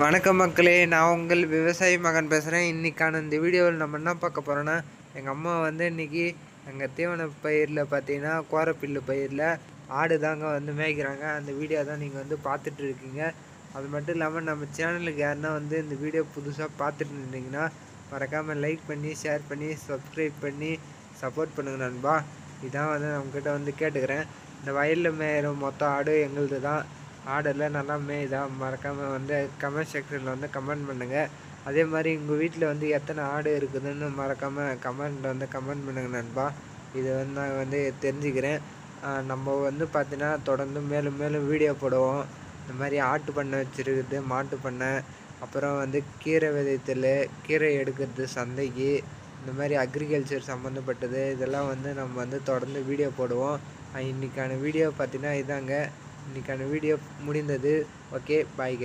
வணக்கம் மக்களே நான் உங்கள் விவசாயி மகன் பேசுகிறேன் இன்றைக்கான இந்த வீடியோவில் நம்ம என்ன பார்க்க போகிறோன்னா எங்கள் அம்மா வந்து இன்றைக்கி எங்கள் தீவன பயிரில் பார்த்தீங்கன்னா கோரப்பில்லு பயிரில் ஆடு தாங்க வந்து மேய்க்கிறாங்க. அந்த வீடியோ தான் நீங்கள் வந்து பார்த்துட்டு இருக்கீங்க. அது மட்டும் இல்லாமல் நம்ம சேனலுக்கு யாருன்னா வந்து இந்த வீடியோ புதுசாக பார்த்துட்டு இருந்தீங்கன்னா மறக்காமல் லைக் பண்ணி ஷேர் பண்ணி சப்ஸ்கிரைப் பண்ணி சப்போர்ட் பண்ணுங்க நண்பா. இதான் வந்து நம்மக்கிட்ட வந்து கேட்டுக்கிறேன். இந்த வயலில் மேயிற மொத்த ஆடு எங்களுது தான் ஆடெல்லாம் நல்லா மேய்தான் மறக்காமல் வந்து கமெண்ட் செக்ஷனில் வந்து கமெண்ட் பண்ணுங்கள் அதே மாதிரி உங்கள் வீட்டில் வந்து எத்தனை ஆடு இருக்குதுன்னு மறக்காமல் கமெண்ட்டில் வந்து கமெண்ட் பண்ணுங்கள் நண்பா. இது வந்து நான் வந்து தெரிஞ்சுக்கிறேன். நம்ம வந்து பார்த்தீங்கன்னா தொடர்ந்து மேலும் மேலும் வீடியோ போடுவோம். இந்த மாதிரி ஆட்டு பண்ணை வச்சுருக்குது மாட்டு பண்ணை அப்புறம் வந்து கீரை விதைத்தல் கீரை எடுக்கிறது சந்தைக்கு இந்த மாதிரி அக்ரிகல்ச்சர் சம்மந்தப்பட்டது இதெல்லாம் வந்து நம்ம வந்து தொடர்ந்து வீடியோ போடுவோம். இன்றைக்கான இன்னைக்கான வீடியோ பார்த்தீங்கன்னா இதாங்க. இன்னைக்கான வீடியோ முடிந்தது. Okay bye